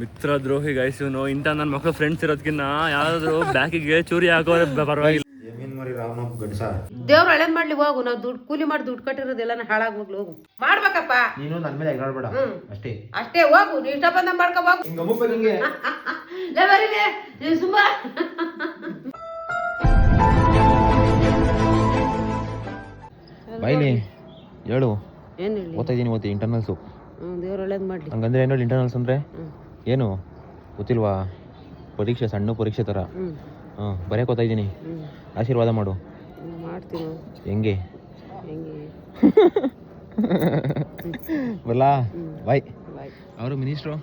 ಮಿತ್ರ ದ್ರೋಹಿ guys ಇವನು ಇಂಥ ನನ್ನ ಮಕ್ಕಳು ಫ್ರೆಂಡ್ಸ್ ಇರೋದಕ್ಕಿಂತ ಯಾರಾದ್ರೂ ಬ್ಯಾಕಿಗೆ ಚೂರಿ ಹಾಕೋರೆ ಪರವಾಗಿಲ್ಲ. ದೇವ್ರ ಒಳ್ಳೇದ್ ಮಾಡ್ಲಿ ಹೋಗು. ನಾವು ದುಡ್ಡು ಕೂಲಿ ಮಾಡಿ ದುಡ್ಡು ಕಟ್ಟಿರೋದೆಲ್ಲ ಹಾಳಾಗ್ ಹೋಗ್ಲಿ ಹೋಗು. ಮಾಡ್ಬೇಕಪ್ಪ. ನೀನು ನನ್ನ ಮೇಲೆ ಎಗರಾಡ್ಬೇಡ ಅಷ್ಟೇ. ಅಷ್ಟೇ ಹೋಗು. ನೀ ಇಷ್ಟ ಬಂದ ಮಾಡ್ಕೊ ಹೋಗು. ಹಿಂಗ ಅಮುಕ್ ಹಿಂಗೆ ಲೇ ಬರೀಲೇ ನೀ ಸುಮ್ಮ. ಬೈಲಿ ಹೇಳು. ಏನು ಹೇಳಿ? ಓದ್ತಾ ಇದೀನಿ ಇಂಟರ್ನಲ್ಸ್ ಇಂಟರ್ನಲ್ಸು ದೇವ್ರು ಒಳ್ಳೇದ್ ಮಾಡ್ಲಿ. ಹಂಗಂದ್ರೆ ಏನು ಇಂಟರ್ನಲ್ಸ್ ಅಂದ್ರೆ. ಏನು ಗೊತ್ತಿಲ್ವಾ? ಪರೀಕ್ಷೆ ಸಣ್ಣ ಪರೀಕ್ಷೆ ಥರ. ಹ್ಮ್. ಹಾಂ ಬರೆಯಕ್ಕೆ ಓದ್ತಾ ಇದ್ದೀನಿ. ಹ್ಮ್. ಆಶೀರ್ವಾದ ಮಾಡು. ಮಾಡ್ತೀನಿ. ಹೆಂಗೆ? ಹೆಂಗೆ? ಬರಲಾ? ಬಾಯ್. ಬಾಯ್. ಅವರು ಮಿನಿಸ್ಟ್ರು?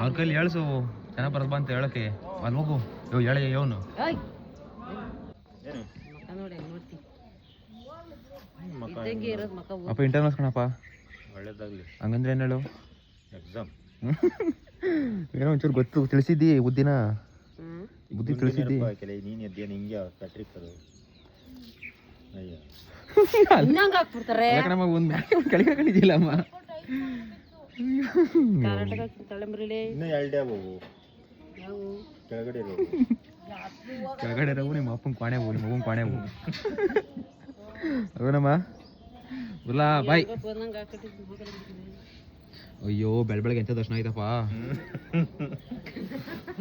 ಅವ್ರ ಕೈಲಿ ಹೇಳ್ಸು. ಚೆನ್ನಾಗಿ ಬರದ್ ಅಂತ ಹೇಳಕ್ಕೆ. ಅಲ್ಲಿ ಹೋಗು. ಯೋ ಹೇಳ ಯೋನು ಅಪ್ಪ ಇಂಟರ್ನಲ್ಸ್ ಕಣಪ್ಪ ಒಳ್ಳೇದಾಗ್ಲಿ. ಹಂಗಂದ್ರೆ ಏನು ಹೇಳು? ಎಕ್ಸಾಮ್ ಏನೋ ಒಂಚೂರು ಗೊತ್ತು ತಿಳಿಸಿದ್ದಿ ಬುದ್ಧಿನ? ಬುದ್ಧಿ ತಿಳಿಸಿದ್ದಿ ನೀನ್ ಎದ್ದೇನು ಹಿಂಗೆ ಪ್ಯಾಟ್ರಿಕ್ ಅದು ಅಯ್ಯ. ಇನ್ನಂಗ್ ಹಾಕ್ಬಿಡ್ತಾರೆ. ಕಣಮ್ಮ ಒಂದು ಒಂದು ಕೆಳಗೆ ಹಾಕೊಂಡಿದ್ದಿಲ್ಲಮ್ಮ ಕರ್ನಾಟಕ ತಲೆಂಬ್ರಿಲೆ ಇನ್ನೂ ಎರಡೇ ಹೋಗು ಯಾವ? ಕೆಳಗಡೆ ಇರೋ ಕೆಳಗಡೆ ಇರೋವು ನಿಮ್ಮ ಅಪ್ಪನ ಕ್ವಾಣೆ ಹೋಗು ನಿಮ್ಮ ಕ್ವಾಣೆ ಹೋಗು ಬುಲ್ಲ ಬಾಯ್. ಅಯ್ಯೋ ಬೆಳ ಬೆಳಗ್ಗೆ ಎಂತ ದರ್ಶನ ಆಯ್ತಪ್ಪ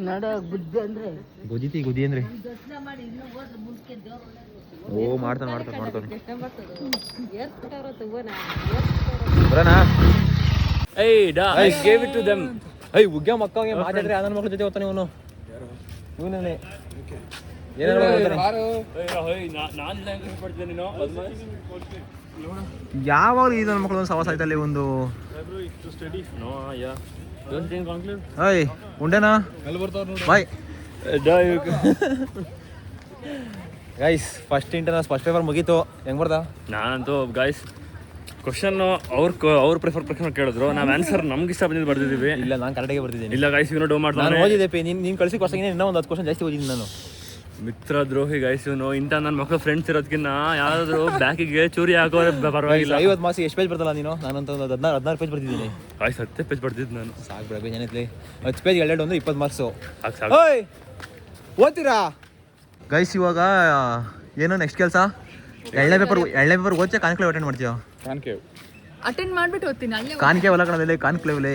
ನಡ ಬುದ್ಧಿ ಅಂದ್ರೆ. ಗೊಜಿತಿ ಗುದಿ ಅಂದ್ರೆ. ಓ ಮಾಡ್ತಾನೆ ಮಾಡ್ತಾನೆ ಮಾಡ್ತಾನೆ. ಏಯ್ ಡಾ I gave it to them ಏಯ್ ಉಗ್ಗ ಮಕ್ಕಳಿಗೆ ಮಾತಾಡ್ರೆ ಆ ನನ್ನ ಮಕ್ಳ ಜೊತೆ ಹೋಗ್ತಾನೆ ಇವನು. ಇವನೇ ಹೋಯ್ ನಾನು ಲ್ಯಾಂಗ್ವೇಜ್ ಪಡ್ತೀನಿ ನೀನು. ಯಾವಾಗಲೂ ಈ ನನ್ನ ಮಕ್ಕಳು ಒಂದು ಸವಾಸ ಆಯ್ತಲ್ಲಿ ಒಂದು to study no you don't think conclude I ಉಂಡೆನಾ? Bye. Guys first internals first paper ಮುಗೀತು. ಹೆಂಗ್ ಬರ್ತಾ ನಾನಂತೂ ಗೈಸ್ ಕ್ವಶನ್ ಅವ್ರ ಅವ್ರ ಪ್ರಿಫರ್ ಪ್ರಶ್ನೆ ಕೇಳಿದ್ರು. ನಾವು ಆನ್ಸರ್ ನಮ್ಗೆ ಇಷ್ಟ ಬಂದಿದ್ದು ಬರ್ದಿದ್ದೀವಿ ಇಲ್ಲ ನಾನು ಕರೆಕ್ಟಾಗಿ ಬರ್ತಿದ್ದೀನಿ ಇಲ್ಲ ಗೈಸ್ ಇವನು ಡೋ ನಾನು ಮಾಡ್ತಾನೆ. ಓದಿದೆ ಪಿ ನೀನು ನೀನು ಕಳಿಸಿ ಕೊಡ್ಸಂಗೆ ಇನ್ನೂ ಒಂದು ಹತ್ತು ಕ್ವಶನ್ ಜಾಸ್ತಿ ಓದಿದ್ದೀನಿ ನಾನು. ಮಿತ್ರ ದ್ರೋಹಿ ಗೈಸ್ ಇವನು. ಇಂಥ ನನ್ನ ಮಕ್ಕಳು ಫ್ರೆಂಡ್ಸ್ ಇರೋದಕ್ಕಿಂತ ಯಾರಾದ್ರೂ ಬ್ಯಾಕಿಗೆ ಚೂರಿ ಹಾಕೋರೆ ಪರವಾಗಿಲ್ಲ. ಐವತ್ತು ಮಾಸಿ ಎಷ್ಟು ಪೇಜ್ ಬರ್ತಲ್ಲ ನೀನು? ನಾನಂತ ಒಂದು ಹದಿನಾರು ಹದಿನಾರು ಪೇಜ್ ಬರ್ತಿದ್ದೀನಿ ಆಯ್ತು ಹತ್ತೇ ಪೇಜ್ ಬರ್ತಿದ್ದು ನಾನು. ಸಾಕು ಬಿಡ ಬೇಜಾನೈತ್ಲಿ ಹತ್ತು ಪೇಜ್ ಎರಡು ಒಂದು ಇಪ್ಪತ್ತು ಮಾರ್ಕ್ಸು ಓದ್ತೀರಾ? ಗೈಸ್ ಇವಾಗ ಏನು ನೆಕ್ಸ್ಟ್ ಕೆಲಸ? ಎಳ್ಳೆ ಪೇಪರ್ ಎಳ್ಳೆ ಪೇಪರ್ ಓದ್ಚೆ ಕಾನ್ಕ್ಲೇವ್ ಅಟೆಂಡ್ ಮಾಡ್ತೀಯ? ಅಟೆಂಡ್ ಮಾಡ್ಬಿಟ್ಟು ಓದ್ತೀನಿ ಅಲ್ಲೇ ಅಲ್ಲ ಕಣದಲ್ಲಿ ಕಾನ್ಕ್ಲೇವ್ಲೆ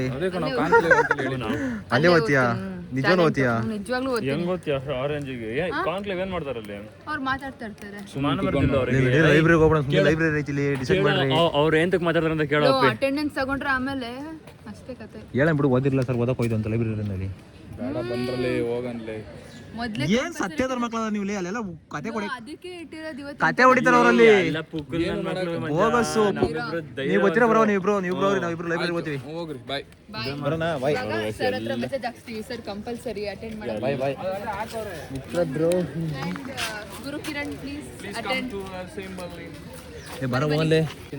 ಅಲ್ಲೇ ಓದ್ತೀಯಾ? ನಿಜವೂ ಓದ್ತೀಯಾ ನಿಜವಾಗ್ಲೂ ಓದ್ತೀನಿ ಹೆಂಗ್ ಗೊತ್ತೀಯ ಆರೆಂಜಿಗೆ ಕಾನ್ಕ್ಲೇವ್ ಏನ್ ಮಾಡ್ತಾರಲ್ಲಿ ಅವ್ರು ಮಾತಾಡ್ತಾ ಇರ್ತಾರೆ ಸುಮಾರು ಬರ್ತಿಲ್ಲ ಅವ್ರಿಗೆ. ಲೈಬ್ರರಿಗೆ ಹೋಗೋಣ ಸುಮ್ಮನೆ ಲೈಬ್ರರಿ ಐತಿ ಇಲ್ಲಿ ಡಿಸೈಡ್ ಮಾಡ್ರಿ. ಅವ್ರು ಏಂತಕ್ ಮಾತಾಡ್ತಾರೆ ಅಂತ ಕೇಳೋ ಅಟೆಂಡೆನ್ಸ್ ತಗೊಂಡ್ರೆ ಆಮೇಲೆ ಅಷ್ಟೇ ಕತೆ. ಹೇಳ ಬಿಡು ಓದಿರ್ಲಿಲ್ಲ ಸರ್ ಓದಕ್ಕೆ ಹೋಯ್ತು ಅಂತ ಲೈಬ್ರರಿನಲ್ಲಿ ಮೊದ್ಲೇ ಏನ್ ಸತ್ಯ ಧರ್ಮಕ್ಳ ಲೇ ಅಲ್ಲೆಲ್ಲ ಕತೆ ಕೊಡಿ. ಅದಕ್ಕೆ ಇಟ್ಟಿರೋದು ಇವತ್ತು ಕತೆ ಹೊಡಿತಾರ ಅವರಲ್ಲಿ. ನಾವಿಬ್ರು ನೀವು ಗೊತ್ತಿರೋ ಬರೋ ನೀವು ಇಬ್ರು ನೀವು ಇಬ್ರು ನಾವಿಬ್ರು ಲೈಬ್ರರಿ ಓದ್ತೀವಿ. ಬರೋಣ ಬಾಯ್ ಸರ್ ಹತ್ರ ಮೆಸೇಜ್ ಹಾಕ್ಸ್ತೀವಿ. ಸರ್ ಕಂಪಲ್ಸರಿ ಅಟೆಂಡ್ ಮಾಡಿ. ಬಾಯ್ ಬಾಯ್ ಗುರು ಕಿರಣ್ ಪ್ಲೀಸ್ ಅಟೆಂಡ್ ಸೇಮ್ ಏ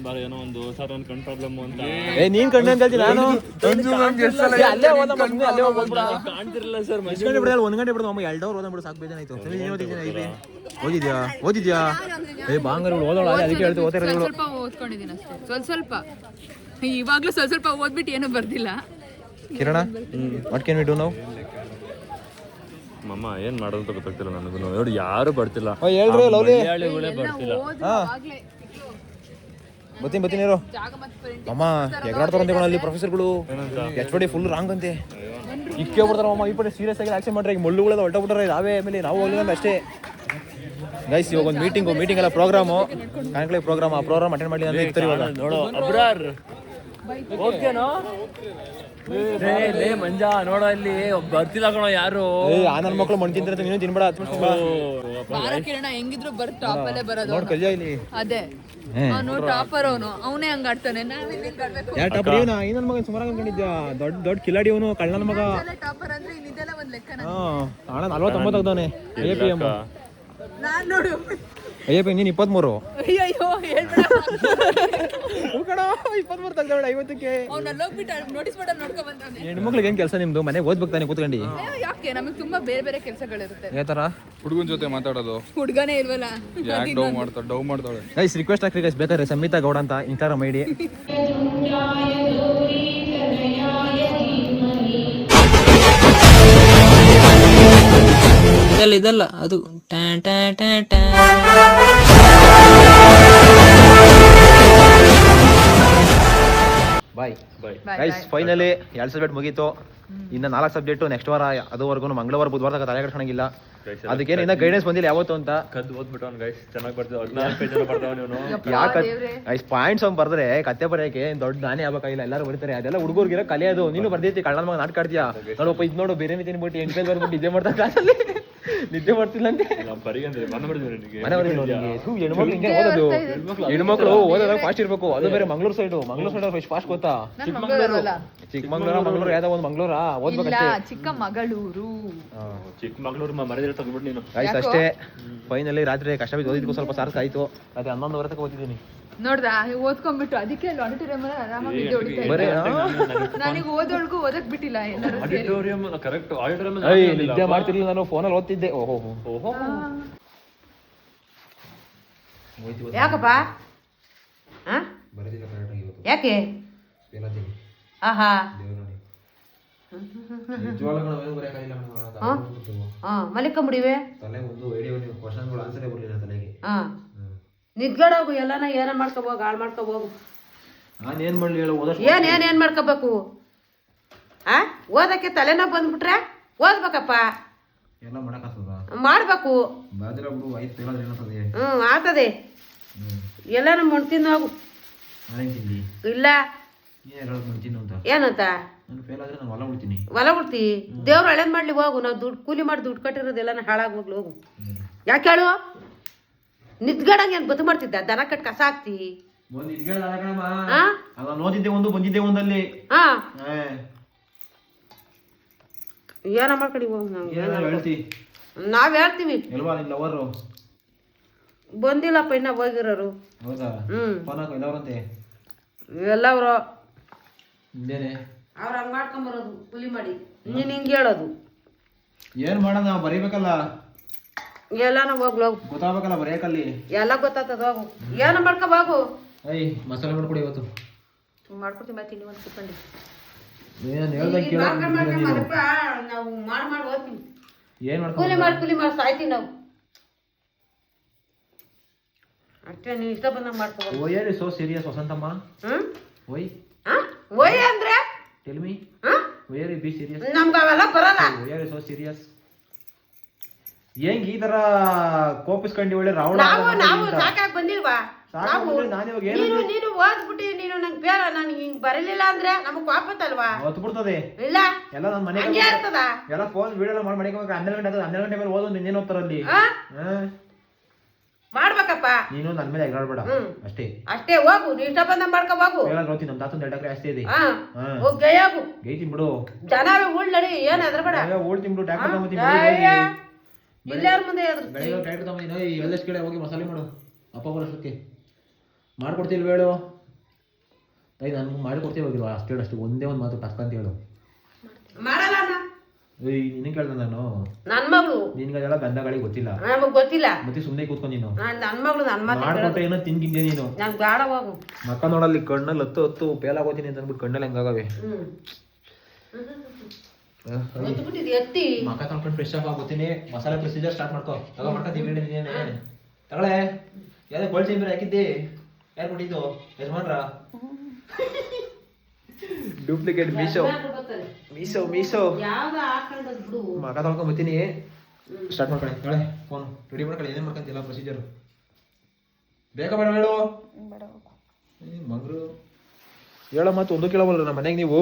ಬರೋ ಏನೋ ಒಂದು ಸರ್ ಒಂದು ಕಣ್ ಪ್ರಾಬ್ಲಮ್ ಅಂತ. ಏ ನೀನ್ ಕಣ್ಣು ಅಂತ ಹೇಳ್ತೀನಿ ನಾನು? ಏ, ಅಲ್ಲೇ ಅಲ್ಲೇ ಕಾಣ್ತಿರಲ್ಲ ಸರ್ ಎಷ್ಟು ಗಂಟೆ ಬಿಡಲ್ಲ ಒಂದ್ ಗಂಟೆ ಬಿಡೋದು ಅಮ್ಮ ಎರಡು ಅವ್ರು ಓದ್ಬಿಡು ಸಾಕು ಬೇಜಾನಾಯ್ತು ನೀನ್ ಏನ್ ಓದಿದ್ದೀನಿ ಐಬಿ? ಓದಿದ್ಯಾ? ಓದಿದ್ಯಾ? ಏ ಬಾಂಗರ್ ಓದೋಳ ಅದಕ್ಕೆ ಹೇಳ್ತು ಸ್ವಲ್ಪ ಸ್ವಲ್ಪ ಓದ್ಕೊಂಡಿದ್ದೀನಿ ಅಷ್ಟೇ. ಸ್ವಲ್ಪ ಸ್ವಲ್ಪ. ಇವಾಗ್ಲೂ ಸ್ವಲ್ಪ ಸ್ವಲ್ಪ ಓದ್ಬಿಟ್ಟು ಏನೂ ಬರ್ದಿಲ್ಲ. ಕಿರಣ what can we do now ಮಮ್ಮ ಏನ್ ಮಾಡೋದು ಅಂತ ಗೊತ್ತಾಗ್ತಿಲ್ಲ ನನಗೂ. ನೋಡಿ ಯಾರು ಬರ್ತಿಲ್ಲ. ಮಲಯಾಳಿಗಳೇ ಬರ್ತಿಲ್ಲ. ಬತ್ತೀನಿ ಬತ್ತೀನಿ ಇರೋ. ಅಮ್ಮ ಎಗರಾಡ್ತಾರಂತೆ ಅಲ್ಲಿ ಪ್ರೊಫೆಸರ್ಗಳು ಎಚ್ ಡಿ ಫುಲ್ ರಾಂಗ್ ಅಂತೆ. ಇಕ್ಕೇ ಬಿಡ್ತಾರ ಅಮ್ಮ, ಈ ಪಡೆ ಸೀರಿಯಸ್ ಆಗಿ ಆಕ್ಷನ್ ಮಾಡ್ರಿ, ಈಗ ಮುಳ್ಳುಗಳೆಲ್ಲ ಹೊರಟೋಗ್ಬಿಟ್ರೆ ನಾವೇ ಆಮೇಲೆ ನಾವು ಹೋಗಿಲ್ಲ ಅಷ್ಟೇ. ಗೈಸ್ ಇವಾಗ ಒಂದು ಮೀಟಿಂಗು ಮೀಟಿಂಗ್ ಎಲ್ಲ ಪ್ರೋಗ್ರಾಮು ಕಾನ್ಕ್ಲೇವ್ ಪ್ರೋಗ್ರಾಮ್ ಆ ಪ್ರೋಗ್ರಾಮ್ ಅಟೆಂಡ್ ಮಾಡಿ ಅಂತ ಇರ್ತಾರೆ ಇವಾಗ. ಓಕೆನೋ ಲೇ ಮಂಜಾ ಮಂಜ ನೋಡೋ ಇಲ್ಲಿ ಬರ್ತಿಲ್ಲ ಕಣೋ ಯಾರು? ಆ ನನ್ನ ಮಕ್ಳು ಮಣ್ ತಿಂತಾರೆ ನೀನು ತಿನ್ಬೇಡ ಕಿರಣ ಹೆಂಗಿದ್ರು ಬರ್ ಟಾಪ್ ಅಲ್ಲೇ ಬರೋದು ನೋಡ್ ಕಲ್ಯ ಇಲ್ಲಿ. ಅದೇ. ಅವನು ಟಾಪರ್ ಅವನು. ಅವನೇ ಹಂಗಾಡ್ತಾನೆ ನಾವ್ ಇನ್ನೇನ್ ಯಾರ ಟಾಪ್ ಇವನ ಈ ನನ್ನ ಮಗ ಸುಮಾರು ಅನ್ಕೊಂಡಿದ್ದ ದೊಡ್ಡ ದೊಡ್ಡ ಕಿಲಾಡಿ ಅವನು ಕಳ್ಳನ ಮಗ. ಟಾಪರ್ ಅಂದ್ರೆ ಇನ್ನಿದೆಲ್ಲ ಒಂದ್ ಲೆಕ್ಕನ. ಹಾ ಅಣ್ಣ ನಲ್ವತ್ತೊಂಬತ್ತು ತೆಗ್ದವನೆ ಎ ಪಿ ಎಂ ನಾನ್ ನೋಡು. ಕಣ ಇಪ್ಪತ್ಮೂರು ತಲ್ದವಳ ಐವತ್ತಕ್ಕೆ. ನೋಟಿಸ್ ಮಾಡೋದು ನೋಡ್ಕೊ ಬಂದವನೆ. ಹೆಣ್ಮಕ್ಳಿಗೆ ಏನ್ ಕೆಲಸ ನಿಮ್ದು? ಮನೆ ಓದ್ಬೇಕು ತಾನೆ ಕೂತ್ಕೊಂಡು. ಯಾಕೆ? ನಮಗೆ ತುಂಬಾ ಬೇರೆ ಬೇರೆ ಕೆಲಸಗಳಿರುತ್ತೆ. ಯಾವ ತರ ಹುಡುಗನ ಜೊತೆ ಮಾತಾಡೋದು. ಹುಡುಗನೇ ಇಲ್ವಲ್ಲ? ಯಾಕೆ ಡೌ ಮಾಡ್ತಾಳೆ ಡೌ ಮಾಡ್ತಾಳೆ? ಗೈಸ್ ರಿಕ್ವೆಸ್ಟ್ ಹಾಕ್ರಿ ಗೈಸ್ ಬೇಕಾದ್ರೆ ಸಂಮಿತಾ ಗೌಡ ಅಂತ ಇಂಕಾರ ಐಡಿ. ಇದಲ್ಲ ಇದಲ್ಲ ಅದು ಟ್ಯಾ ಟ್ಯಾ ಟ್ಯಾ ಟ್ಯಾ ಬಾಯ್ ಬಾಯ್ ಗೈಸ್ ಫೈನಲಿ ಎರಡು ಸಬ್ಜೆಕ್ಟ್ ಮುಗೀತು. ಇನ್ನ ನಾಲ್ಕು ಸಬ್ಜೆಕ್ಟು ನೆಕ್ಸ್ಟ್ ವಾರ ಅದುವರೆಗೂ ಮಂಗಳವಾರ ಬುಧವಾರ ತಲೆ ಕಟ್ಕೊಳಂಗಿಲ್ಲ ಅದಕ್ಕೇನು ಇನ್ನ ಗೈಡೆನ್ಸ್ ಬಂದಿಲ್ಲ ಯಾವತ್ತು ಅಂತ. ಕದ್ದು ಓದ್ಬಿಟ್ಟವನ್ ಗೈಸ್ ಚೆನ್ನಾಗಿ ಬರ್ತಾವ ಹದಿನಾಲ್ಕು ಪೇಜ್ ಬರ್ತಾವ ನೀವು ಯಾಕೆ ಗೈಸ್ ಪಾಯಿಂಟ್ಸ್ ಅವ್ನು ಬರ್ದ್ರೆ ಕತ್ತೆ ಬರೆಯಕ್ಕೆ ದೊಡ್ಡ ನಾನೇ ಆಗ್ಬೇಕಾಗಿಲ್ಲ ಎಲ್ಲರೂ ಬರ್ತಾರೆ. ಅದೆಲ್ಲ ಹುಡುಗರಿಗೆ ಕಲಿಯೋದು ನೀನು ಬರ್ದೈತಿ ಕಳ್ಳನ ಮಗ ನಾಟಕ ಆಡ್ತೀಯಾ? ನೋಡಪ್ಪ ಇದು ನೋಡು ಬೇರೆ ತಿನ್ಬಿಟ್ಟು ಎಂಟು ಪೇಜ್ ಬರ್ಬಿಟ್ಟು ಇದೇ ಮಾಡ್ತಾ ಕ್ಲಾಸಲ್ಲಿ ನಿದ್ದೆ ಮಾಡ್ತಿಲ್ಲ ಅಂತೆ ಬರೀಗಂದ್ರೆ ಮನೆ ಬರ್ತೀನಿ ನಿನಗೆ. ಮನೆ ಬರ್ತೀನಿ ನೋಡಿ ನಿಂಗೆ. ಥು, ಹೆಣ್ಮಕ್ಳು ಹಿಂಗೆ ಓದೋದು. ಹೆಣ್ಮಕ್ಳು ಓದೋದಾಗ ಫಾಸ್ಟ್ ಇರ್ಬೇಕು. ಅದು ಬೇರೆ ಮಂಗ್ಳೂರ್ ಸೈಡ್ ಮಂಗ್ಳೂರ್ ಸೈಡ್ ಎಷ್ಟು ಫಾಸ್ಟ್ ಗೊತ್ತಾ? ಚಿಕ್ಕಮಂಗ್ಳೂರ ಮಂಗ್ಳೂರ್ ಯಾವ್ದೋ ಒಂದು ಮಂಗ್ಳೂರ? ಇಲ್ಲ ಓದ್ಬೇಕಷ್ಟೇ ಚಿಕ್ಕಮಗಳೂರು ಚಿಕ್ಕಮಂಗ್ಳೂರು ಮರೆದಿರೋ ತಗೊಂಡ್ಬಿಟ್ಟು ನೀನು. ಆಯ್ತು ಅಷ್ಟೇ. ಫೈನಲಿ ರಾತ್ರಿ ಕಷ್ಟ ಬಿದ್ದು ಓದಿದ್ಕು ಸ್ವಲ್ಪ ಸಾರ್ಥಕ ಆಯ್ತು. ಅದೇ ಹನ್ನೊಂದುವರೆ ತಕ ಓದಿದ್ದೀನಿ. ನೋಡ್ದ? ಓದ್ಕೊಂಡ್ಬಿಟ್ಟು ಅದಕ್ಕೆ ಆಡಿಟೋರಿಯಂ ಆರಾಮಾಗಿ ಬರೀ. ನನಗೆ ಓದೋಳ್ಗೂ ಓದಕ್ ಬಿಟ್ಟಿಲ್ಲ ಎಲ್ಲರೂ ಸೇರಿ. ಆಡಿಟೋರಿಯಂ ಕರೆಕ್ಟ್ ಆಡಿಟೋರಿಯಂ ನಿದ್ದೆ ಮಾಡ್ತಿರ್ಲಿಲ್ಲ ನಾನು ಫೋನಲ್ಲಿ ಓದ್ತಿದ್ದೆ. ಓಹೋ ಓಹೋ. ಯಾಕಪ್ಪ? ಆ? ಯಾಕೆ? ಆಹಾ. ಹಾ. ಮುಡಿವೆ. ತಲೆ ಒಂದು ಐಡಿಯಾ ನೀವು ಕ್ವಶನ್ಗಳು ಆನ್ಸರೇ ಬರಲಿಲ್ಲ ತಲೆಗೆ. ಹಾ. ನಿದ್ಗಡೋಗು ಎಲ್ಲಾನ ಏನ ಮಾಡ್ಕೋಬೋಗ ಹಾಳು ಮಾಡ್ಕೋಬೋಗು ನಾನು ಏನ್ ಮಾಡ್ಲಿ ಹೇಳು ಓದಷ್ಟು ಏನ್ ಏನ್ ಏನ್ ಮಾಡ್ಕೋಬೇಕು? ಆ? ಓದಕ್ಕೆ ತಲೆನೋವು ಬಂದ್ಬಿಟ್ರೆ ಓದ್ಬೇಕಪ್ಪ. ಎಲ್ಲ ಮಾಡಕ್ಕಾಗ್ತದ ಮಾಡ್ಬೇಕು. ಬಾದ್ರ ಐದು ಹ್ಮ್ ಮುಣ್ತಿನ ಹೋಗು. ನಾನೇನ್ ಇಲ್ಲ. ನೀನ್ ಹೇಳೋದು ಅಂತ? ಏನಂತ? ನಾನು ಫೇಲ್ ಆದ್ರೆ ನಾನು ಹೊಲ ಉಳ್ತೀನಿ. ಹೊಲ ಬಿಡ್ತಿ ದೇವ್ರು ಹಳೆ ಮಾಡ್ಲಿ ಹೋಗು. ನಾವು ದುಡ್ಡು ಕೂಲಿ ಮಾಡಿ ದುಡ್ಡು ಕಟ್ಟಿರೋದೆಲ್ಲ ಹಾಳಾಗೋಗ್ಲಿ ಹೋಗು. ಯಾಕೆ ಹೇಳು? ನಿದ್ಗಡಂಗೆ ಅಂತ ಗೊತ್ತು ಮಾಡ್ತಿದ್ದ. ದನ ಕಟ್ ಕಸ ಹಾಕ್ತಿ. ಹಾ? ಅಲ್ಲ ಓದಿದ್ದೆ ಒಂದು ಬಂದಿದ್ದೆ ಒಂದಲ್ಲಿ. ಹಾ ಏ, ಏನ ಮಾಡ್ಕೊಡಿ ಹೋಗು ನಾವು? ಏನಾದ್ರು ಹೇಳ್ತಿ ನಾವ್ ಹೇಳ್ತೀವಿ. ಎಲ್ವಾ ನಿನ್ ಲವರು ಬಂದಿಲ್ಲಪ್ಪ ಇನ್ನ ಹೋಗಿರೋರು. ಹೌದಾ? ಹ್ಮ್. ಫೋನ್ ಹಾಕು ಎಲ್ಲವರಂತೆ ಎಲ್ಲವ್ರು? ಇನ್ನೇನೆ ಅವ್ರ ಹಂಗ್ ಮಾಡ್ಕೊಂಬರೋದು ಪುಲಿ ಮಾಡಿ. ನೀನ್ ಹಿಂಗ್ ಹೇಳೋದು. ಏನ್ ಮಾಡೋಣ ನಾವು ಬರೀಬೇಕಲ್ಲ. ಎಲ್ಲಾನ ಹೋಗ್ಲು ಹೋಗು ಗೊತ್ತಾಗಬೇಕಲ್ಲ ಬರೆಯಕಲ್ಲಿ ಎಲ್ಲ ಗೊತ್ತಾಗ್ತದ ಹೋಗು. ಏನ ಮಾಡ್ಕೊ ಬಾಗು ಐ ಮಸಾಲೆ ಮಾಡ್ಕೊಡಿ ಇವತ್ತು. ಮಾಡ್ಕೊಡ್ತೀನಿ ಮತ್ತೆ ನೀವು ಕುತ್ಕೊಂಡು ಏನ್ ಹೇಳ್ದಂಗೆ ಕೇಳೋ ನಾವು? ಮಾಡಿ ಮಾಡಿ ಹೋಗ್ತೀನಿ. ಏನ್ ಮಾಡ್ಕೊ ಕೂಲಿ ಮಾಡಿ ಕೂಲಿ ಮಾಡಿ ಸಾಯ್ತೀವಿ ನಾವು. ಅಷ್ಟೇ ನೀನು ಇಷ್ಟ ಬಂದಂಗ ಮಾಡ್ಕೋ ರೀ ಸೋ ಸೀರಿಯಸ್ ವಸಂತಮ್ಮ? ಹ್ಮ್? ಓಯ್ ಹಾ? ಓಯ್ ಅಂದ್ರೆ? ಟೆಲ್ ಮಿ ಹಾ? ರೀ ಬಿ ಸೀರಿಯಸ್ ನಮ್ಗ ಅವೆಲ್ಲ ಬರಲ್ಲ. ಓಯರ್ ಸೋ ಸೀರಿಯಸ್ ಹೆಂಗ್ ಈ ತರ ಕೋಪಿಸ್ಕೊಂಡಿ ಒಳ್ಳೆ ರಾವಣ ನಾವು ನಾವು ಸಾಕಾಗಿ ಬಂದಿಲ್ವಾ? ನಾವು ನಾನು ನೀನು ಓದ್ಬಿಟ್ಟು ನೀನು ನಂಗೆ ಬೇಡ ನನಗೆ ಹಿಂಗ್ ಬರಲಿಲ್ಲ ಅಂದ್ರೆ ನಮಗ್ ವಾಪತ್ತಲ್ವಾ ಹೊತ್ತು ಬಿಡ್ತದೆ ಇಲ್ಲ. ಎಲ್ಲ ನನ್ನ ಮನೆಗೆ ಹಂಗೆ ಇರ್ತದ ಎಲ್ಲ ಫೋನ್ ವಿಡಿಯೋ ಮಾಡಿ ಮನೆಗೆ ಹೋಗಿ ಹನ್ನೆರಡು ಗಂಟೆ ಆಗ್ತದೆ ಹನ್ನೆರಡು ಗಂಟೆ ಮೇಲೆ ಓದೋದು ನಿನ್ನೇನು ಹೋಗ್ತಾರಲ್ಲಿ ಆ? ಹಾ ಮಾಡ್ಬೇಕಪ್ಪ. ನೀನು ನನ್ನ ಮೇಲೆ ಎಗರಾಡ್ಬೇಡ. ಅಷ್ಟೇ. ಅಷ್ಟೇ ಹೋಗು ನೀ ಇಷ್ಟ ಬಂದ ಮಾಡ್ಕೊ ಹೋಗು. ಎಲ್ಲ ರೋತಿ ನಮ್ಮ ತಾತನ ಎರಡು ಎಕರೆ ಅಷ್ಟೇ ಇದೆ. ಹೋಗಿ ಹಾ ಹೋಗ್ ಗೈಯಾಗು ಜನ ಜನವೇ ಉಳ್ಳಡಿ ಏನ್ ಅದ್ರ ಬಿಡು ಟ್ಯಾಕ್ಟರ್ ತಗೊಂಬತ್ತೀನಿ ಅಯ್ಯ, ಇಲ್ಲಾರ ಮುಂದೆ ಎಲ್ಲಷ್ಟು ಕಡೆ ಹೋಗಿ ಮಸಾಲೆ ಮಾಡು. ಅಪ್ಪ ಬರೋಷ್ಟಕ್ಕೆ ಮಾಡ್ಕೊಡ್ತೀವಿ ಹೇಳು. ತಾಯಿ ನಾನು ಮಾಡಿಕೊಡ್ತೀವಿ ಹೋಗಿಲ್ವ? ಅಷ್ಟು ಹೇಳು ಅಷ್ಟು. ಒಂದೇ ಒಂದು ಮಾತು ಕಷ್ಟ ಅಂತ ಹೇಳು. ಮಾಡಲ್ಲ ಅಣ್ಣ. ಏಯ್ ನಿನ್ನ ಕೇಳ್ದೆ ನಾನು? ನನ್ನ ಮಗಳು. ನಿನ್ಗೆ ಗಂಧಗಳಿಗೆ ಗೊತ್ತಿಲ್ಲ. ನಮಗ್ ಗೊತ್ತಿಲ್ಲ. ಮತ್ತೆ ಸುಮ್ಮನೆ ಕೂತ್ಕೊಂಡು ನೀನು? ನನ್ನ ನನ್ ಮಗಳು ನನ್ ಏನೋ ಬೇಡ ಹೋಗು ಮಕ್ಕ ನೋಡಲ್ಲಿ ಕಣ್ಣಲ್ಲಿ ಹತ್ತು ಹತ್ತು ಪೇಲ್ ಆಗೋತೀನಿ ಅಂತ ಅಂದ್ಬಿಟ್ಟು ಕಣ್ಣಲ್ಲಿ ಹೆಂಗಾಗವೆ? ಎತ್ತಿ. ತೊಳ್ಕೊಂಡು ಫ್ರೆಶ್ ಆಗಿ ಆಗೋತೀನಿ ಮಸಾಲೆ ಪ್ರೊಸೀಜರ್ ಸ್ಟಾರ್ಟ್ ಮಾಡ್ಕೋ. ತಗೋ ಮಾಡ್ಕೊಂಡು ತಗೊಳೆ ಯಾವ್ದು ಗೋಲ್ಡ್ ಚೇಂಬರ್ ಹಾಕಿದ್ದಿ. ಯಾರು ಕೊಟ್ಟಿದ್ದು? ಯಜಮಾನ್ರ? ಡೂಪ್ಲಿಕೇಟ್ ಮೀಶೋ ಬರ್ತಾರೆ. ಮೀಶೋ ಮೀಶೋ ಯಾವ್ದ ಹಾಕೊಂಡ್ ಬಿಡು. ಮಕ ತೊಳ್ಕೊಂಡ್ ಬರ್ತೀನಿ. ಸ್ಟಾರ್ಟ್ ಮಾಡ್ಕೊಳ್ಳಿ. ನಾಳೆ ಫೋನ್ ರೆಡಿ ಮಾಡ್ಕೊಳ್ಳಿ ಏನೇನು ಮಾಡ್ಕೊಂತಿಲ್ಲ ಪ್ರೊಸೀಜರ್ ಬೇಕಾ ಬೇಡ ಹೇಳು ಮಂಗ್ರು. ಹೇಳೋ ಮತ್ತೆ ಒಂದು ಕೇಳಬಲ್ಲ ನಮ್ಮ ಮನೆಗೆ ನೀವು.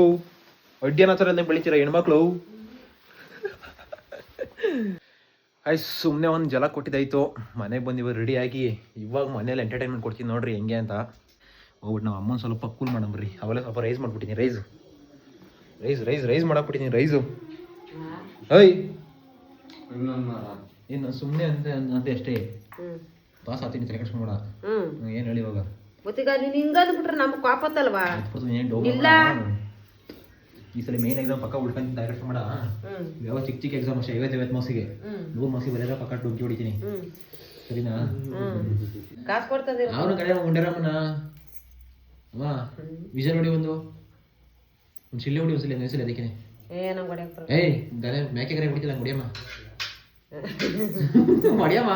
ಅಡ್ಡಿಯನ್ನ ಥರ ಬೆಳಿತೀರ ಹೆಣ್ಮಕ್ಳು? ಐ ಸುಮ್ಮನೆ ಒಂದು ಜಲ ಕೊಟ್ಟಿದ್ದಾಯ್ತು. ಮನೆಗೆ ಬಂದು ರೆಡಿ ಆಗಿ. ಇವಾಗ ಮನೇಲಿ ಎಂಟರ್ಟೈನ್ಮೆಂಟ್ ಕೊಡ್ತೀನಿ ನೋಡ್ರಿ ಹೆಂಗೆ ಅಂತ. ಹೋಗ್ಬಿಟ್ಟು ನಾವು ಅಮ್ಮನ ಸ್ವಲ್ಪ ಕೂಲ್ ಮಾಡಂಬ್ರಿ ಅವೆಲ್ಲ ಸ್ವಲ್ಪ ರೈಸ್ ಮಾಡ್ಬಿಟ್ಟಿನಿ ರೈಸ್ ರೈಸ್ ರೈಸ್ ರೈಸ್ ಮಾಡಾಕ್ಬಿಟ್ಟಿನಿ ರೈಸು ಐ ಏನು ಸುಮ್ಮನೆ ಅಂತ ಅಂತ ಅಷ್ಟೇ. ಪಾಸ್ ಆತೀನಿ ತಲೆ ಕಟ್ಸ್ಕೊಂಬೇಡ ಹ್ಮ್. ಏನು ಹೇಳಿ ಇವಾಗ? ಗೊತ್ತಿಗ ನೀನು ಹಿಂಗಂದ್ಬಿಟ್ರೆ ನಮ್ಗೆ ಕಾಪತ್ತಲ್ವಾ ಇಲ್ಲ. ಈ ಸಲ ಮೇನ್ ಎಕ್ಸಾಮ್ ಪಕ್ಕ ಉಳ್ಕೊಂಡು ಡೈರೆಕ್ಟ್ ಮಾಡ. ಯಾವ ಚಿಕ್ಕ ಚಿಕ್ಕ ಎಕ್ಸಾಮ್ ಅಷ್ಟೇ ಐವತ್ತು ಐವತ್ತು ಮಾಸಿಗೆ. ನೂರು ಮಾರ್ಕ್ಸಿಗೆ ಬರೆದ್ರೆ ಪಕ್ಕ ಡುಂಕಿ ಹೊಡಿತೀನಿ. ಸರಿನಾ? ಅವ್ರ ಕಾಸು ಕೊಡ್ತದಿರ ಅವನ ಕಡೆ ಮುಂಡೆರಮ್ಮನ ಅಮ್ಮ ವಿಜಯ್ ನೋಡಿ ಒಂದು. ಒಂದು ಶಿಲ್ಲೆ ಹೊಡಿ ಒಂದ್ಸಲ ಒಂದ್ಸಲ ಅದಕ್ಕೆ. ಏಯ್ ಗಲೆ ಮೇಕೆ ಕರೆ ಹೊಡಿತಿಲ್ಲ ಹೊಡಿಯಮ್ಮ. ಹೊಡಿಯಮ್ಮ.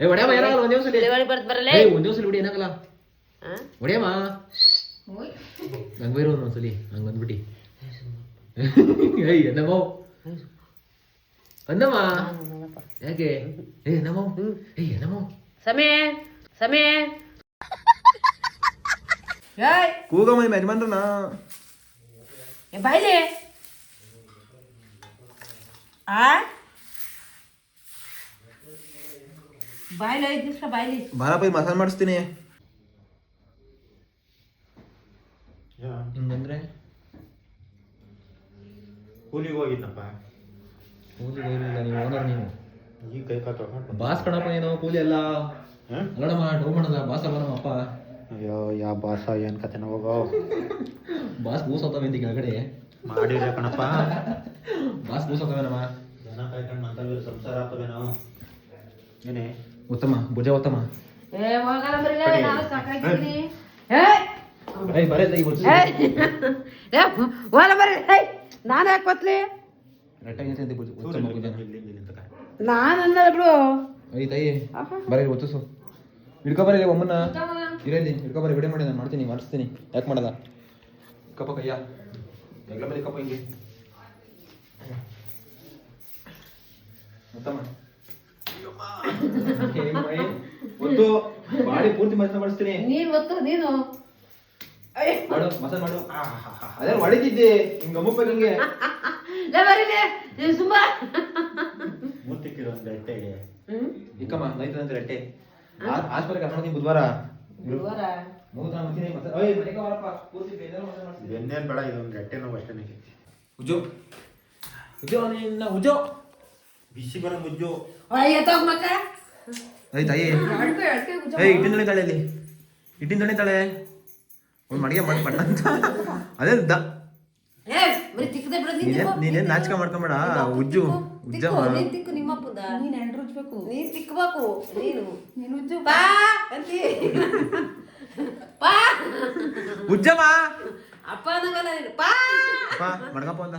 ಏ ಹೊಡಿಯಮ್ಮ ಏನಾಗಲ್ಲ ಒಂದೇ ಒಂದ್ಸಲ. ಒಂದೇ ಒಂದ್ಸಲ ಬಿಡಿ ಏನಾಗಲ್ಲ? ಹೊಡಿಯಮ್ಮ. ಹಂಗ ಬೈರೋ ಒಂದ್ಸಲಿ ಹಂಗ ಬಂದ್ಬಿಟ್ಟಿ ಏಯ್ ಅನ್ನಮ್ಮ ಅನ್ನಮ್ಮ ಯಾಕೆ ಏ ನಮ್ಮವ್ ಏಯ್ ನಮ್ಮವ್ ಸಮಯ ಸಮಯ ಕೂಗಮ್ಮ ನಿಮ್ಮ ಯಜಮಾನ್ರನ್ನ ಏ ಬಾಯ್ಲಿ ಆ ಬಾಯ್ಲಿ ಐದು ನಿಮಿಷ ಬಾಯ್ಲಿ ಬಾರಪ್ಪ ಮಸಾಲ ಮಸಾಲೆ ಮಾಡಿಸ್ತೀನಿ ಹಿಂಗಂದ್ರೆ? ಕೂಲಿಗೆ ಹೋಗಿದ್ನಪ್ಪ. ಕೂಲಿ ಹೋಗಿಲ್ಲ ನೀವು ಓನರ್ ನೀನು ಈಗ ಕೈ ತೊಗೊಂಡು ಬಾಸ್ ಕಣಪ್ಪ ನೀನು ಕೂಲಿ ಎಲ್ಲ? ಹಾಂ? ಅಲ್ಲಡಮ್ಮ ಬಾಸ ಮಾಡಲ್ಲ ಬಾಸ್ ಅಲ್ಲ ನಮ್ಮಪ್ಪ? ಅಯ್ಯೋ ಯಾವ ಬಾಸ ಏನು ಕತೆನ ಹೋಗೋ. ಬಾಸ್ ಕೂಸೋತವೆ ಅಂತ ಕೆಳಗಡೆ. ಮಾಡಿಲ್ಲ ಕಣಪ್ಪ. ಬಾಸ್ ಕೂಸೋತವೆ ನಮ್ಮ. ಜನ ಕಾಯ್ಕೊಂಡು ಮಂತಲ್ಲಿ ಸಂಸಾರ ಆಗ್ತವೇನೋ ಏನೇ? ಉತ್ತಮ ಭುಜ ಉತ್ತಮ. ಏ ಹೋಗಲ್ಲ ಬರೀ ನಾನು ಸಾಕಾಗಿದ್ದೀನಿ ಏ! ನಾನು ಯಾಕೆ ಭುಜ ನಾನು ಅನ್ನಲ್ಲ ಬಿಡು. ಐ ತಾಯಿ ಬರೀ ಒತ್ತಿಸು. ಹಿಡ್ಕೊ ಬರೀ ಒಮ್ಮನ್ನ. ಇರಲಿ ಹಿಡ್ಕೊ ಬರೀ ವಿಡಿಯೋ ಮಾಡಿ ನಾನು ಮಾಡ್ತೀನಿ ಮಾಡಿಸ್ತೀನಿ. ಯಾಕೆ ಮಾಡಲ್ಲ? ಕಪ್ಪ ಕಯ್ಯ. ಎಲ್ಲ ಬರೀ ಕಪ್ಪ ಹಿಂಗೆ. ಒಂದು ಬಾಡಿ ಪೂರ್ತಿ ಮಸಾಲೆ ಮಾಡಿಸ್ತೀನಿ. ನೀನು ಒತ್ತು ನೀನು. ಮಾಡು ಮಸಾಲೆ ಮಾಡು. ಅದೇ ಹಿಂಗೆ ಸುಮ್ಮ. ಒಂದು ಇಕ್ಕಮ್ಮ ಅಂತ ರೆಟ್ಟೆ. ಕರ್ಕೊಂಡು ಬುಧವಾರ. ಗುರುವಾರ ಬೆನ್ನೇನು ಬೇಡ ಇದೊಂದು ಗಂಟೆ ನೋವು ಅಷ್ಟೇ ಉಜೋ ನಿನ್ನ ಬಿಸಿ ಬರೋ ಏಯ್ ಇಟ್ಟಿನ ತಳೆ ಅಲ್ಲಿ. ಇಟ್ಟಿನ ದಣಿತಾಳೆ ಒಂದು ಮಡಿಗೆ ಮಾಡಿ ಪಟ್ಟ ಅಂತ. ಅದೇ ದ ಏ ಬರೀ ತಿಕ್ಕದೆ ಬಿಡ ನೀನೇನ್ ನಾಚಿಕೆ ಮಾಡ್ಕೊಂಬೇಡ. ಉಜ್ಜು ಉಜ್ಜಮ್ಮ ನೀನ್ ತಿಕ್ಕು ನಿಮ್ಮಪ್ಪದ ನೀನ್ ಉಜ್ಬೇಕು ನೀನ್ ತಿಕ್ಕಬೇಕು ನೀನು. ನೀನು ಉಜ್ಜು. ಬಾ ಅಂತಿ. ಪಾ ಉಜ್ಜಮ್ಮ ಅಪ್ಪ ಅನ್ನಂಗಲ್ಲ ನೀನು. ಪಾ ಪಾ ಮಡ್ಕಪ್ಪ ಅಂತ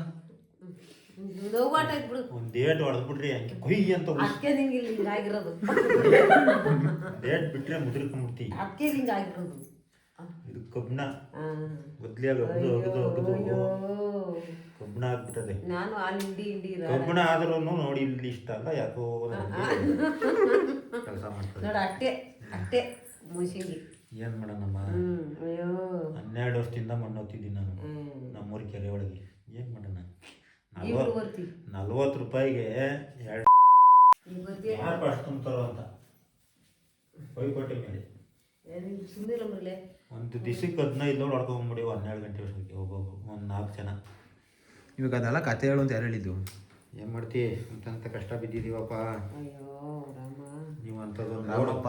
ನೋವಾಟ ಆಯ್ತು ಬಿಡು. ಒಂದು ಡೇಟ್ ಹೊಡೆದ್ಬಿಟ್ರಿ ಹಂಗೆ ಕೊಯ್ ಅಂತ ಅದಕ್ಕೆ ನಿಂಗೆ ಇಲ್ಲಿ ಹಿಂಗಾಗಿರೋದು ಡೇಟ್ ಬಿಟ್ರೆ ಮುದ್ರಿಕೊಂಡ್ಬಿಡ್ತಿ ಅದಕ್ಕೆ ಹಿಂಗಾಗಿರೋದು ಕಬ್ಬಣ ಆ. ಒದ್ಲಿಯಾಗ ಅಗ್ದು ಅಗ್ದು ಅಗ್ದು. ಕಬ್ಬಣ ಆಗ್ಬಿಟ್ಟದೆ. ನಾನು ಅಲ್ಲಿ ಹಿಂಡಿ ಹಿಂಡಿ ಇರ ಕಬ್ಬಣ ಆದ್ರೂ ನೋಡಿ ಇಲ್ಲಿ ಇಷ್ಟ ಅಲ್ಲ ಯಾಕೋ ಕೆಲಸ ಮಾಡ್ತಾರೆ ನೋಡ ಅಟ್ಟೆ ಅಟ್ಟೆ ಮುಸಿಂಗಿ. ಏನ್ ಮಾಡೋಣಮ್ಮ? ಅಯ್ಯೋ. ಹನ್ನೆರಡು ವರ್ಷದಿಂದ ಮಣ್ಣು ಓದ್ತಿದ್ದೀನಿ ನಾನು. ನಮ್ಮ ನಮ್ಮೂರ ಕೆರೆ ಒಳಗೆ. ಏನ್ ಮಾಡೋಣ? ನಲ್ವತ್ತು ರೂಪಾಯಿಗೆ ಎರಡು ತುಂಬ ಯಾರು ಫಸ್ಟ್ ತುಂಬ್ತಾರೋ ಅಂತ? ಹೊಯ್ಕೋಟೆ ಮೇಲೆ ಸುಮ್ಮನೆ ಒಂದು ದಿವಸಕ್ಕೆ ಹದಿನೈದು ಲೋಡ್ ಹೊಡ್ಕೊಂಬಿಡಿ ಹನ್ನೆರಡು ಗಂಟೆ ವರ್ಷಕ್ಕೆ ಹೋಗೋದು ಒಂದು ನಾಲ್ಕು ಜನ. ಇವಾಗ ಅದೆಲ್ಲ ಕತೆ ಹೇಳು ಅಂತ ಯಾರು ಹೇಳಿದ್ದು? ಏನು ಮಾಡ್ತಿ? ಅಂತಂತ ಕಷ್ಟ ಬಿದ್ದಿದ್ದೀವಪ್ಪ ಅಯ್ಯೋ ರಾಮ ನೀವು ಅಂಥದ್ದೊಂದು ನೋಡಪ್ಪ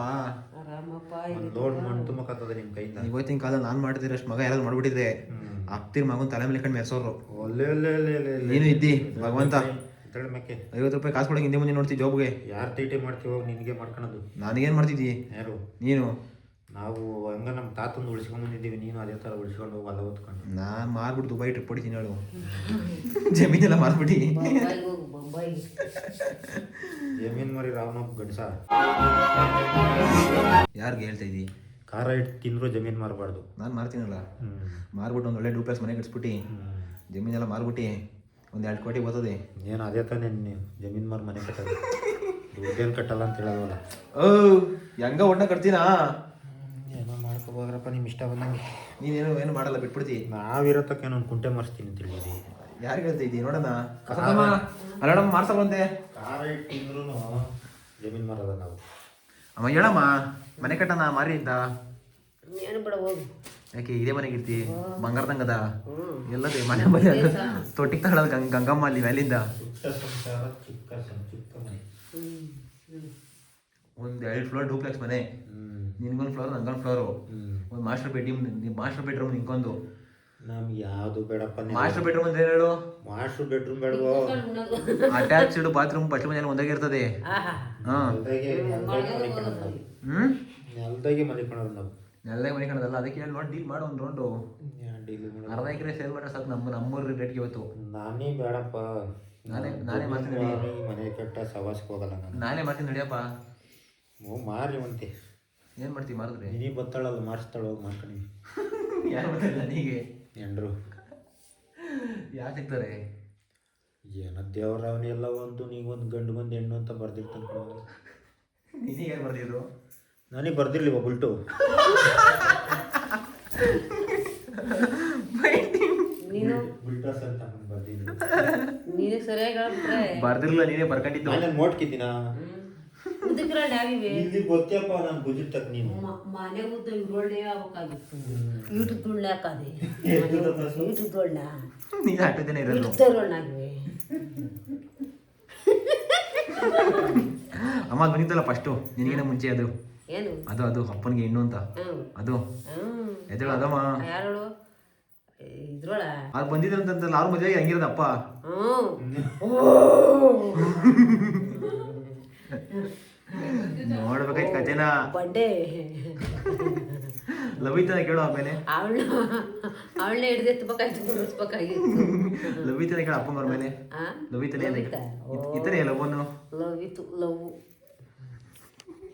ರಾಮಪ್ಪ ಒಂದು ಲೋಡ್ ಮಣ್ಣು ತುಂಬಕತ್ತದ ನಿಮ್ಮ ಕೈಯಿಂದ. ಇವತ್ತಿನ ಕಾಲ ನಾನು ಮಾಡ್ತಿದ್ರೆ ಅಷ್ಟು ಮಗ ಯಾರಾದ್ರು ಮಾಡ್ಬಿಟ್ಟಿದ್ರೆ ಅಪ್ತಿರ್ ಮಗನ ತಲೆ ಮೇಲೆ ಕಂಡು ಮೆಸೋರು ಒಲ್ಲೆ ಒಲ್ಲೆ. ನೀನು ಇದ್ದಿ ಭಗವಂತ. ಮೇಕೆ ಐವತ್ತು ರೂಪಾಯಿ ಕಾಸು ಕೊಡಕ್ಕೆ ಹಿಂದೆ ಮುಂದೆ ನೋಡ್ತಿ ಜಾಬ್ಗೆ ಯಾರು ತೀಟೆ ಮಾಡ್ತೀವಿ ನಿನಗೆ ಮಾಡ್ಕೊಳೋದು. ನನಗೇನು ಮಾಡ್ತಿದ್ದಿ? ಯಾರು? ನೀನು. ನಾವು ಹಂಗ ನಮ್ಮ ತಾತಂದು ಉಳಿಸ್ಕೊಂಡ್ ಬಂದಿದ್ದೀವಿ ನೀನು ಅದೇ ಥರ ಉಳಿಸ್ಕೊಂಡು ಹೊಲ ಓದ್ಕೊಂಡು ನಾನು ಮಾರ್ಬಿಟ್ಟು ದುಬೈ ಟ್ರಿಪ್ ಹೊಡಿತೀನಿ ಹೇಳು. ಜಮೀನೆಲ್ಲ ಹೋಗು ಬೊಂಬಾಯಿಗೆ ಜಮೀನ್ ಮರಿ ರಾವ್ನ ಗಡ್ಸ ಯಾರಿಗೆ ಹೇಳ್ತಾ ಇದ್ದಿ ಖಾರ ಇಟ್ಟು ತಿಂದ್ರು ಜಮೀನು ಮಾರಬಾರ್ದು. ನಾನು ಮಾರ್ತೀನಲ್ಲ. ಮಾರ್ಬಿಟ್ಟು ಒಂದು ಒಳ್ಳೆ ಡೂಪ್ಲೆಕ್ಸ್ ಮನೆ ಕಟ್ಸ್ಬಿಟ್ಟು. ಜಮೀನೆಲ್ಲ ಮಾರ್ಬಿಟ್ಟು. ಒಂದು ಎರಡು ಕೋಟಿ ಬರ್ತದೆ. ಏನು ಅದೇ ತಾನೇ ನೀನು ಜಮೀನ್ ಮಾರ್ ಮನೆ ಕಟ್ಟೋದು. ದುಡ್ಡೇನು ಕಟ್ಟಲ್ಲ ಅಂತ ಹೇಳೋದಲ್ಲ ಓ ಹೆಂಗ ಒಣ್ಣ ಕಟ್ತೀನಾ? ಮಾಡ್ಕೋಬೋದ್ರಪ್ಪ ನಿಮ್ಮ ಇಷ್ಟ ಬಂದಂಗೆ. ನೀನೇನು ಏನು ಮಾಡಲ್ಲ ಬಿಟ್ಬಿಡ್ತಿ. ನಾವಿರೋ ತಕ್ಕ ಒಂದು ಕುಂಟೆ ಮಾರಿಸ್ತೀನಿ ಅಂತ ಹೇಳಿದ್ವಿ ಯಾರಿಗೆ ಹೇಳ್ತಾ ಇದ್ದಿ? ನೋಡೋಣ ಕಸಮ್ಮ ಅಲ್ಲಡಮ್ಮ ಮಾರ್ಸಲ್ವಂತೆ. ಖಾರ ಇಟ್ಟಿದ್ರು ಜಮೀನು ಮಾರದ ನಾವು. ಅಮ್ಮ ಹೇಳಮ್ಮ. ಮನೆ ಕಟ್ಟಣ ಮಾರಿ ಅಂತ. ಏನು ಬಿಡ ಹೋಗಿ. ಯಾಕೆ ಇದೇ ಮನೆಗೆ ಇರ್ತಿ? ಬಂಗಾರದಂಗದ? ಎಲ್ಲದೇ ಮನೆ ಮನೆ ತೊಟ್ಟಿಗೆ ತಗೊಳ್ಳೋದು ಗಂಗ ಗಂಗಮ್ಮ ಅಲ್ಲಿ ಮೇಲಿಂದ ಚಿಕ್ಕ ಸಂಸಾರ ಚಿಕ್ಕ ಸಂ- ಚಿಕ್ಕ ಮನೆ. ಒಂದು ಎರಡು ಫ್ಲೋರ್ ಡೂಪ್ಲೆಕ್ಸ್ ಮನೆ. ನಿನ್ಗೊಂದು ಫ್ಲೋರ್ ನಂಗೊಂದು ಫ್ಲೋರು ಒಂದು ಮಾಸ್ಟರ್ ಬೆಡ್ರೂಮ್ ಮಾಸ್ಟರ್ ಬೆಡ್ರೂಮ್ ನಿಂಕೊಂದು ನಮ್ಗೆ ಯಾವುದು ಬೇಡಪ್ಪ ಮಾಸ್ಟರ್ ಬೆಡ್ರೂಮ್ ಅಂದ್ರೆ ಹೇಳು? ಮಾಸ್ಟರ್ ಬೆಡ್ರೂಮ್ ಬೇಡವೋ? ಅಟ್ಯಾಚ್ಡ್ ಬಾತ್ರೂಮ್ ಫಸ್ಟ್ ಮನೆ ಒಂದಾಗೆ ಇರ್ತದೆ. ಆಹಾ. ಹಾ. ನೆಲ್ದಾಗೆ ನೆಲ್ದಾಗೆ ಮಲಿಕೊಳ್ಳೋದು ನಾವು ನೆಲ್ದಾಗೆ ಮಲಿಕೊಳ್ಳೋದು ನಾವು ನೆಲ್ಲೇ ಮನೆ ಕಾಣದಲ್ಲ ಅದಕ್ಕೆ ಹೇಳಿ ನೋಡಿ ಡೀಲ್ ಮಾಡು ಒಂದು ರೌಂಡು? ಅರ್ಧ ಎಕರೆ ಸೇಲ್ ಮಾಡ್ರೆ ಸಾಕು ನಮ್ಮ ನಮ್ಮೂರ ರೇಟ್ಗೆ ಇವತ್ತು. ನಾನೇ ಬೇಡಪ್ಪ. ನಾನೇ ನಾನೇ ಮಾಡ್ತೀನಿ ನಡಿ. ಮನೆ ಕಟ್ಟ ಸವಾಸಕ್ಕೆ ಹೋಗಲ್ಲ ನಾನು. ನಾನೇ ಮಾಡ್ತೀನಿ ನಡಿಯಪ್ಪ. ಓ ಮಾರಿ ಅಂತೆ ಏನು ಮಾಡ್ತೀವಿ ಮಾರಿದ್ರೆ? ನೀ ಬತ್ತಾಳಲ್ಲ ಮಾರಿಸ್ತಾಳೆ ಹೋಗಿ ಮಾಡ್ಕೊಂಡು ಯಾರು ಮಾಡ್ತಾರೆ ನನಗೆ ಎಂಡ್ರು ಯಾಕೆ ಸಿಗ್ತಾರೆ? ಏನ ದೇವ್ರ ಅವನೆಲ್ಲ ಒಂದು ನೀವೊಂದು ಗಂಡು ಬಂದು ಹೆಣ್ಣು ಅಂತ ಬರ್ದಿರ್ತಾನೆ ನಿನಗೆ ಯಾರು ಬರ್ದಿದ್ರು? ನನಗೆ ಬರ್ದಿರ್ಲಿವ ಬುಲ್ಟು? ನೀನು? ಬುಲ್ಟಸ್ ಅಂತ ಬರ್ದಿಲ್ಲ ನೀನೇ ಸರಿಯಾಗಿ ಬರ್ದಿರ್ಲಿಲ್ಲ ನೀನೇ ಬರ್ಕೊಂಡಿದ್ದು. ನಾನು ನೋಡ್ಕಿದ್ದೀನ ಯಾವಿವೆ ಇಲ್ಲಿ ಗೊತ್ತಪ್ಪ ನಾನು ಗುಜಿರ್ತಕ್ ನೀನು ಮನೆ ಉದ್ದ ಆಗ್ಬೇಕಾಗಿತ್ತು. ಹಾಕದೆ ನೀನು ಇರೋದು. ಅಮ್ಮ ಅದು ಬಂದಿತ್ತಲ್ಲ ಫಸ್ಟು ನಿನಗಿನ ಮುಂಚೆ ಅದು. ಏನು? ಅದು ಅದು ಅಪ್ಪನಿಗೆ ಹೆಣ್ಣು ಅಂತ. ಅದು. ಹ್ಮ್. ಎದ್ದೇಳು ಅದಮ್ಮ. ಯಾರು ಇದ್ರೊಳ? ಅದು ಬಂದಿದ್ರಂತಂತಲ್ಲ ಅವ್ರ ಮದುವೆಗೆ ಹಂಗಿರೋದಪ್ಪ ಹ್ಮ್. ನೋಡ್ಬೇಕಾಯ್ತು ಕಥೆನ ಬಂಡೆ. ಲವಿತನ ಕೇಳು ಆಮೇಲೆ. ಅವಳು ಅವಳನ್ನ ಹಿಡಿದು ಎತ್ತಬೇಕಾಯ್ತು ಗುಡಿಸ್ಬೇಕಾಗಿತ್ತು ಲವಿತನ ಕೇಳು ಅಪ್ಪಂಗವ್ರ ಮೇಲೆ. ಆ? ಲವಿತನೇ ಲವಿತ? ಇತ್ತನೇ ಲವಿತು ಲವ್ ಇತ್ತು ಲವ್.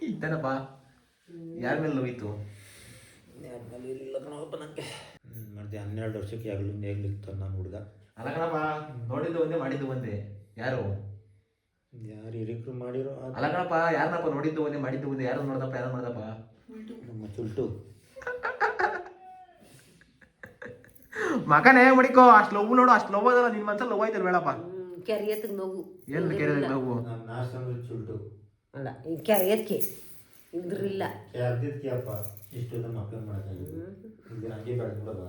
ಇತ್ತನಪ್ಪ ಯಾರ ಮೇಲೆ ಲವ್ ಇತ್ತು ಮತ್ತೆ ಹನ್ನೆರಡು ವರ್ಷಕ್ಕೆ ಆಗ್ಲಿ ನೇಗ್ಲಿಕ್ತ ನಾನು ಹುಡುಗ. ಅಲ್ಲ ಕಣಪ್ಪ ನೋಡಿದ್ದು ಒಂದೇ ಮಾಡಿದ್ದು ಒಂದೇ. ಯಾರು? ಯಾರು ಹಿರಿಕರು ಮಾಡಿರೋ ಅಲ್ಲ ಕಣಪ್ಪ ಯಾರನ್ನಪ್ಪ ನೋಡಿದ್ದು ಒಂದೇ ಮಾಡಿದ್ದು ಒಂದೇ ಯಾರು ನೋಡ್ದಪ್ಪ ಯಾರು ಮಾಡ್ದಪ್ಪ ನಮ್ಮ ಚುಲ್ಟು ಮಗನೇ ಮಡಿಕೋ ಅಷ್ಟು ಲವ್ ನೋಡು ಅಷ್ಟು ಲವ್ ಅದಲ್ಲ ನಿನ್ ಮನ್ಸಲ್ಲಿ ಲವ್ ಆಯ್ತಲ್ಲ ಬೇಡಪ್ಪ. ಕೆರೆ ಎತ್ತಗ್ ನೋವು. ಏನು ಕೆರೆ ನೋವು? ನಾನು ನಾಷ್ಟಂದ್ರೆ ಚುಲ್ಟು. ಅಲ್ಲ ಈ ಕೆರೆ ಎತ್ಕೆ ಇದ್ರಿಲ್ಲ. ಕೆರೆದಿದ್ಕೆ ಅಪ್ಪ ಇಷ್ಟು ನಮ್ಮ ಮಕ್ಕಳು ಮಾಡ್ತಾನೆ ಹಂಗೆ ಬೆಳೆದ್ಬಿಡೋದ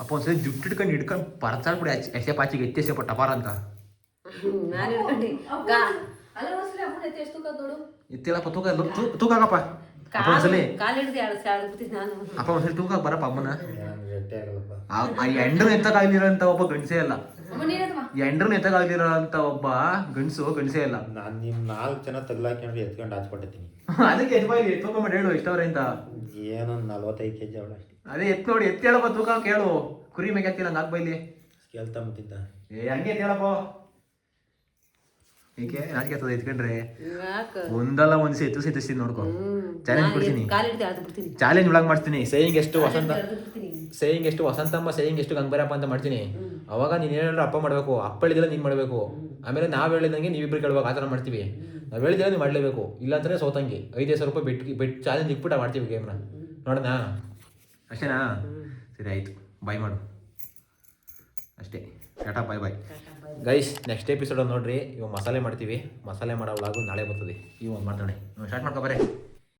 ಅಪ್ಪ ಒಂದ್ಸರಿ ಜುಟ್ಟು ಇಟ್ಕೊಂಡು ಹಿಡ್ಕೊಂಡು ಪರ್ಚಾಡ್ಬಿಡಿ ಎಸೆ ಪಾಚಿಗೆ ಎತ್ತೆಸೆಪ್ಪ ಟಪಾರ ಅಂತ. ಹಿಡ್ಕೊಂಡು. ಎತ್ತಿ ಎತ್ತಿಲ್ಲಪ್ಪ ತೂಕ ಎಲ್ಲ- ತೂ- ತೂಕ ಹಾಕಪ್ಪ. ಅಪ್ಪ ಒಂದ್ಸಲಿ. ಒಂದ್ಸಲಿ ತೂಕ ಬರಪ್ಪ ಅಮ್ಮನ. ಎಂಡ್ರು ಅಂತ ಒಬ್ಬ ಗಂಡಸೇ ಅಲ್ಲ ಎತ್ತಕ್ಕಾಗ್ಲಿರೋಂಥ ಒಬ್ಬ ಗಂಡಸು ಗಂಡಸೇ ಇಲ್ಲ. ನಾನು ನಿಮ್ಮ ನಾಲ್ಕು ಜನ ಎತ್ಕೊಂಡು ಹಾಚ್ಕೊಟ್ಟಿದ್ದೀನಿ ಅದಕ್ಕೆ ಮಾಡಿ ಹೇಳು ಅಂತ ಏನೊಂದು ನಲ್ವತ್ತೈದು ಕೆ ಜಿ ಅವಳ ಅದೇ ಎತ್ ನೋಡಿ ಎತ್ತಿ ಹೇಳಪ್ಪ ತೂಕ ಕೇಳು. ಕುರಿ ಮೇಗೆ ಎತ್ತಿಲ್ಲ ಹಂಗೆ ಹಾಕ್ಬೈಲಿ ಕೇಳ್ತಾ ಮುತ್ತಿದ್ದ. ಏ ಹಂಗೆ ಎತ್ತಿ ಹೇಳಪ್ಪ. ಏಕೆ ನಾಚಿಕೆ ಆಗ್ತದೆ ಎತ್ಕೊಂಡ್ರೆ ಒಂದಲ್ಲ ಒಂದ್ಸಿ ಎತ್ತು ಎತ್ತಿಸ್ತೀನಿ ನೋಡ್ಕೊ. ಚಾಲೆಂಜ್ ಕೊಡ್ತೀನಿ. ಚಾಲೆಂಜ್ ಒಳಗೆ ಮಾಡ್ತೀನಿ ಸೇಯಿಂಗ್ ಎಷ್ಟು ವಸಂತ ಸೇಯಿಂಗ್ ಎಷ್ಟು ವಸಂತಮ್ಮ ಸೇಯಿಂಗ್ ಎಷ್ಟು ಗಂಗಬರಪ್ಪ ಅಂತ ಮಾಡ್ತೀನಿ. ಅವಾಗ ನೀನು ಏನಾದ್ರು ಅಪ್ಪ ಮಾಡಬೇಕು ಅಪ್ಪ ಹೇಳಿದ್ರೆ ನೀನು ಮಾಡಬೇಕು. ಆಮೇಲೆ ನಾವು ಹೇಳಿದಂಗೆ ನೀವಿಬ್ರು ಕೇಳುವಾಗ ಆ ಥರ ಮಾಡ್ತೀವಿ ನಾವು ಹೇಳಿದ್ರೆ ನೀವು ಮಾಡಲೇಬೇಕು. ಇಲ್ಲಾಂದ್ರೆ ಸೋತಂಗೆ. ಐದು ಸಾವಿರ ರೂಪಾಯಿ ಬೆಟ್ ಬೆಟ್ ಚಾಲೆಂಜ್ ಇಟ್ಬಿಟ್ಟು ಮಾಡ್ತೀವಿ ಗೇಮ್ನ ನೋಡೋಣ. ಅಷ್ಟೇನಾ? ಸರಿ ಆಯಿತು. ಬಾಯ್ ಮಾಡು. ಅಷ್ಟೇ. Ta ta bye bye guys next episode ನೋಡ್ರಿ ಇವಾಗ ಮಸಾಲೆ ಮಾಡ್ತೀವಿ. ಮಸಾಲೆ ಮಾಡೋ ಒಳಗೂ ನಾಳೆ ಬರ್ತದೆ. ಇವಾಗ ಮಾಡ್ತಾನೆ ಸ್ಟಾರ್ಟ್ ಮಾಡ್ಕೊ ಬರ್ರಿ